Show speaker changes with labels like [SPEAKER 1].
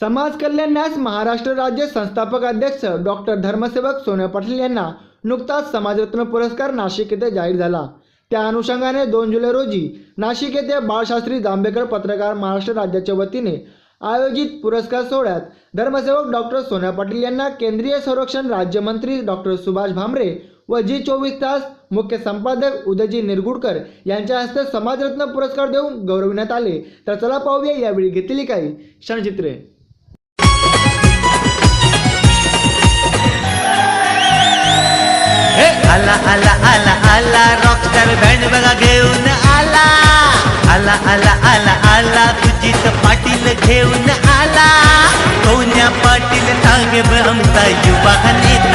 [SPEAKER 1] समाज कल्याणास महाराष्ट्र राज्य संस्थापक अध्यक्ष डॉक्टर धर्मसेवक सोन्या पाटील यांना नुकताच समाजरत्न पुरस्कार नाशिक येथे जाहीर झाला. त्या अनुषंगाने दोन जुलै रोजी नाशिक येथे बाळशास्त्री जांभेकर पत्रकार महाराष्ट्र राज्याच्या वतीने आयोजित पुरस्कार सोहळ्यात धर्मसेवक डॉक्टर सोन्या पाटील यांना केंद्रीय संरक्षण राज्यमंत्री डॉक्टर सुभाष भामरे व जी चोवीस तास मुख्य संपादक उदयजी निरगुडकर यांच्या हस्ते समाजरत्न पुरस्कार देऊन गौरविण्यात आले. तर चला पाहूया यावेळी घेतली काही क्षणचित्रे.
[SPEAKER 2] आला आला आला आला रॉकस्टार बँड बघा घेऊन आला. आला आला आला आला तुझीत पाटील घेऊन आला. कोण्या पाटील सांगे आमचा युवा नेता